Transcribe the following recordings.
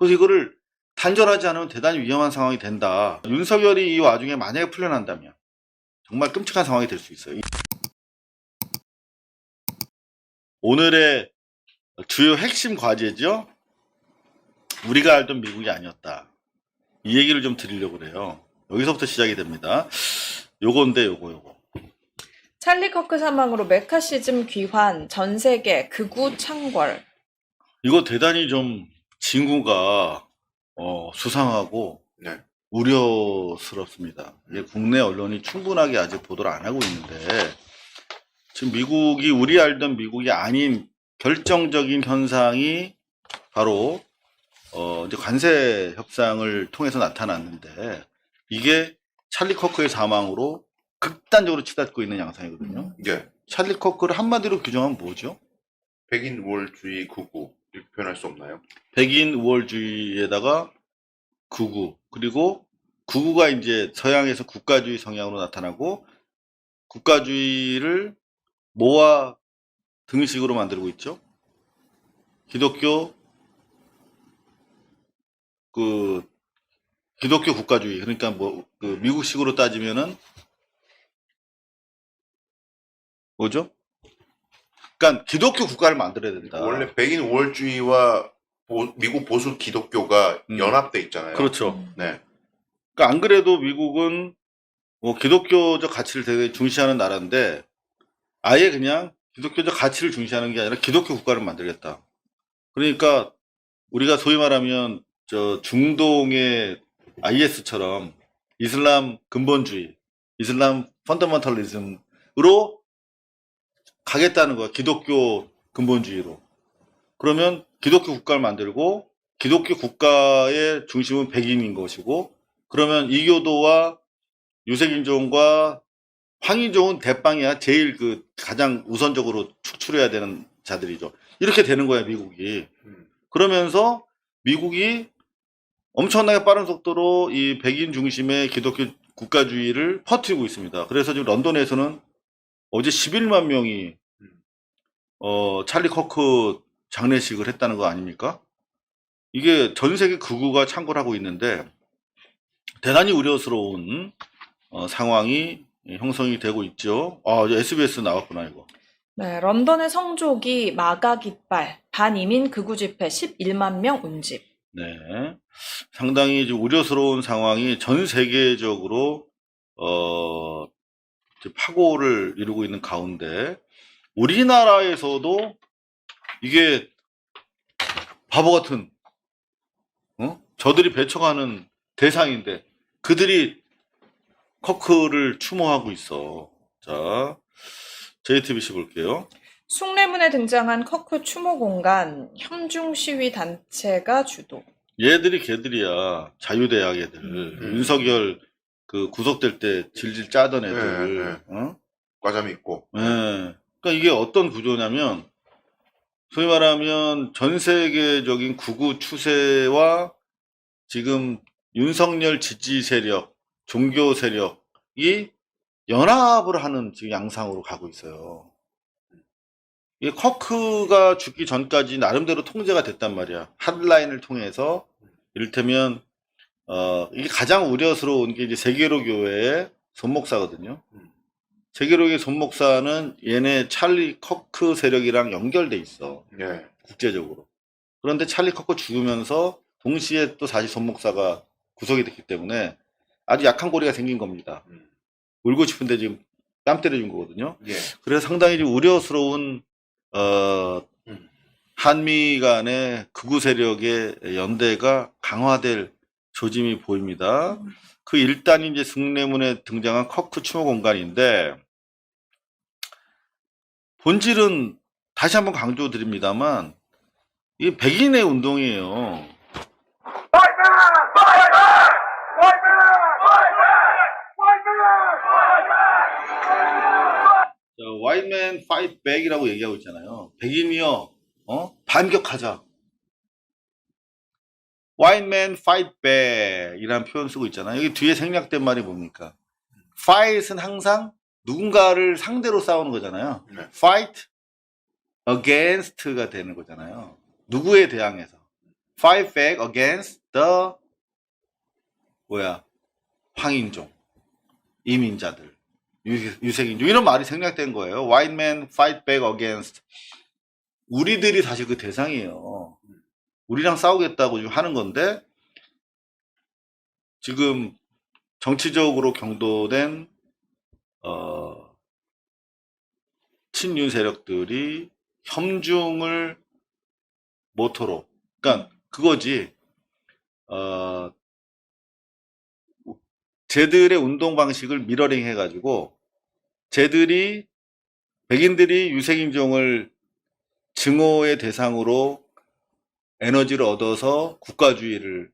그래서 이거를 단절하지 않으면 대단히 위험한 상황이 된다. 윤석열이 이 와중에 만약에 풀려난다면 정말 끔찍한 상황이 될 수 있어요. 오늘의 주요 핵심 과제죠. 우리가 알던 미국이 아니었다. 이 얘기를 좀 드리려고 그래요. 여기서부터 시작이 됩니다. 요건데 요거 요거. 찰리 커크 사망으로 메카시즘 귀환, 전 세계 극우 창궐. 이거 대단히 좀 징후가 어, 수상하고 네. 우려스럽습니다. 이게 국내 언론이 충분하게 아직 보도를 안 하고 있는데 지금 미국이 우리 알던 미국이 아닌 결정적인 현상이 바로 어, 이제 관세 협상을 통해서 나타났는데 이게 찰리 커크의 사망으로 극단적으로 치닫고 있는 양상이거든요. 예. 찰리 커크를 한마디로 규정하면 뭐죠? 백인 우월주의 극우 이렇게 표현할 수 없나요? 백인 우월주의에다가 극우 그리고 극우가 이제 서양에서 국가주의 성향으로 나타나고 국가주의를 모아 등식으로 만들고 있죠. 기독교 그 기독교 국가주의 그러니까 뭐 그 미국식으로 따지면은 뭐죠? 그러니까 기독교 국가를 만들어야 된다. 원래 백인 우월주의와 보- 미국 보수 기독교가 음. 연합돼 있잖아요. 그렇죠. 음. 네. 그러니까 안 그래도 미국은 뭐 기독교적 가치를 되게 중시하는 나라인데 아예 그냥 기독교적 가치를 중시하는 게 아니라 기독교 국가를 만들겠다. 그러니까 우리가 소위 말하면 저 중동의 IS처럼 이슬람 근본주의, 이슬람 펀더먼털리즘으로 가겠다는 거야. 기독교 근본주의로. 그러면 기독교 국가를 만들고 기독교 국가의 중심은 백인인 것이고 그러면 이교도와 유색인종과 황인종은 대빵이야. 제일 그 가장 우선적으로 축출해야 되는 자들이죠. 이렇게 되는 거야, 미국이. 음. 그러면서 미국이 엄청나게 빠른 속도로 이 백인 중심의 기독교 국가주의를 퍼뜨리고 있습니다. 그래서 지금 런던에서는 어제 11만 명이 어, 찰리 커크 장례식을 했다는 거 아닙니까? 이게 전 세계 극우가 창궐 하고 있는데 대단히 우려스러운 어, 상황이 형성이 되고 있죠. 아, SBS 나왔구나 이거. 네, 런던의 성조기 마가 깃발, 반이민 극우 집회 11만 명 운집. 네. 상당히 좀 우려스러운 상황이 전 세계적으로, 어, 파고를 이루고 있는 가운데, 우리나라에서도 이게 바보 같은, 어? 저들이 배척하는 대상인데, 그들이 커크를 추모하고 있어. 자, JTBC 볼게요. 숭례문에 등장한 커크 추모 공간, 현중 시위 단체가 주도. 얘들이 걔들이야. 자유대학 애들. 음. 윤석열 그 구속될 때 질질 짜던 애들. 네, 네. 어? 과잠이 있고. 예. 그러니까 이게 어떤 구조냐면 소위 말하면 전 세계적인 구구 추세와 지금 윤석열 지지 세력, 종교 세력이 연합을 하는 지금 양상으로 가고 있어요. 이 커크가 죽기 전까지 나름대로 통제가 됐단 말이야. 핫라인을 통해서 이를테면 어 이게 가장 우려스러운 게 이제 세계로 교회의 손목사거든요. 음. 세계로의 손목사는 얘네 찰리 커크 세력이랑 연결돼 있어 예. 국제적으로. 그런데 찰리 커크 죽으면서 동시에 또 다시 손목사가 구속이 됐기 때문에 아주 약한 고리가 생긴 겁니다. 음. 울고 싶은데 지금 땀 때려준 거거든요. 예. 그래서 상당히 좀 우려스러운 어, 음. 한미 간의 극우 세력의 연대가 강화될 조짐이 보입니다. 그 일단이 이제 승례문에 등장한 커크 추모 공간인데 본질은 다시 한번 강조드립니다만 이게 백인의 운동이에요. man fight back이라고 얘기하고 있잖아요. 백인이요, 어? 반격하자. White man fight back 이라는 표현 쓰고 있잖아요. 여기 뒤에 생략된 말이 뭡니까? fight은 항상 누군가를 상대로 싸우는 거잖아요. 네. fight against가 되는 거잖아요. 누구에 대항해서. fight back against the 뭐야 황인종 이민자들 유, 유색인종 이런 말이 생략된 거예요. White men fight back against 우리들이 사실 그 대상이에요. 우리랑 싸우겠다고 지금 하는 건데 지금 정치적으로 경도된 어, 친윤 세력들이 협중을 모토로 그러니까 그거지. 어, 쟤들의 운동 방식을 미러링 해가지고 쟤들이 백인들이 유색인종을 증오의 대상으로 에너지를 얻어서 국가주의를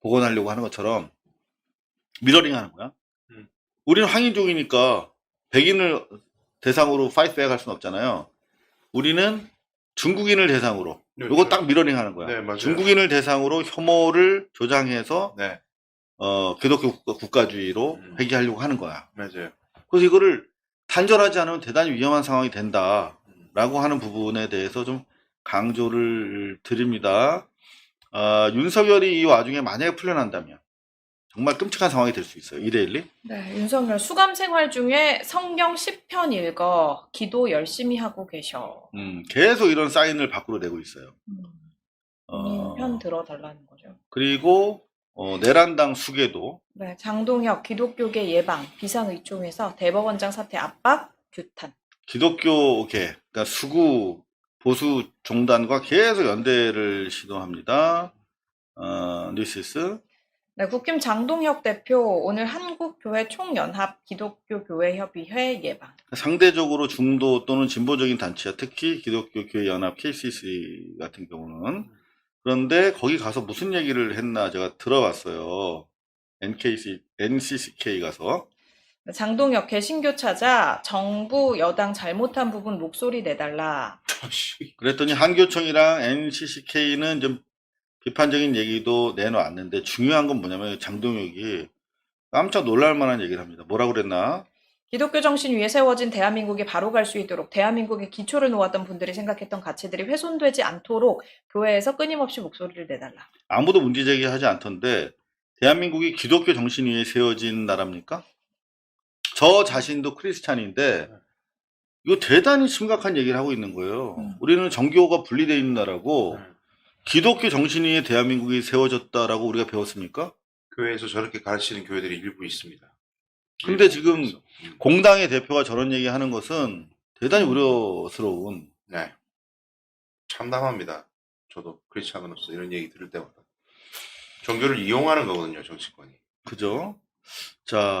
복원하려고 하는 것처럼 미러링 하는 거야. 음. 우리는 황인종이니까 백인을 대상으로 파이트백 할 수는 없잖아요. 우리는 중국인을 대상으로 요거 딱 미러링 하는 거야. 네. 중국인을 대상으로 혐오를 조장해서 네, 어, 기독교 국가- 국가 주의로 음. 회귀하려고 하는 거야. 맞아요. 그래서 이거를 단절하지 않으면 대단히 위험한 상황이 된다라고 음. 하는 부분에 대해서 좀 강조를 드립니다. 아, 윤석열이 이 와중에 만약에 풀려난다면 정말 끔찍한 상황이 될 수 있어요. 이데일리. 네, 윤석열 수감 생활 중에 성경 10편 읽어 기도 열심히 하고 계셔. 음, 계속 이런 사인을 밖으로 내고 있어요. 음, 어, 편 들어달라는 거죠. 그리고 어, 내란당 수계도 네, 장동혁 기독교계 예방 비상의총에서 대법원장 사퇴 압박 규탄. 기독교계, 그러니까 수구 보수 종단과 계속 연대를 시도합니다. 어, 뉴시스. 네, 국힘 장동혁 대표 오늘 한국교회 총연합 기독교교회협의회 예방. 상대적으로 중도 또는 진보적인 단체야. 특히 기독교 교회 연합 KCC 같은 경우는. 그런데 거기 가서 무슨 얘기를 했나 제가 들어봤어요. NKC, NCCK 가서. 네, 장동혁 개신교 찾아 정부 여당 잘못한 부분 목소리 내달라. 그랬더니 한교총이랑 NCCK는 좀 비판적인 얘기도 내놓았는데 중요한 건 뭐냐면 장동혁이 깜짝 놀랄 만한 얘기를 합니다. 뭐라고 그랬나? 기독교 정신 위에 세워진 대한민국이 바로 갈 수 있도록 대한민국의 기초를 놓았던 분들이 생각했던 가치들이 훼손되지 않도록 교회에서 끊임없이 목소리를 내달라. 아무도 문제 제기하지 않던데 대한민국이 기독교 정신 위에 세워진 나라입니까? 저 자신도 크리스찬인데 이거 대단히 심각한 얘기를 하고 있는 거예요. 음. 우리는 정교가 분리되어 있는 나라고 음. 기독교 정신 위에 대한민국이 세워졌다라고 우리가 배웠습니까? 교회에서 저렇게 가르치는 교회들이 일부 있습니다. 근데 지금. 음. 공당의 대표가 저런 얘기 하는 것은 대단히 음. 우려스러운 네. 참담합니다. 저도 크리스찬으로서 이런 얘기 들을 때마다 종교를 이용하는 거거든요, 정치권이. 그죠? 자,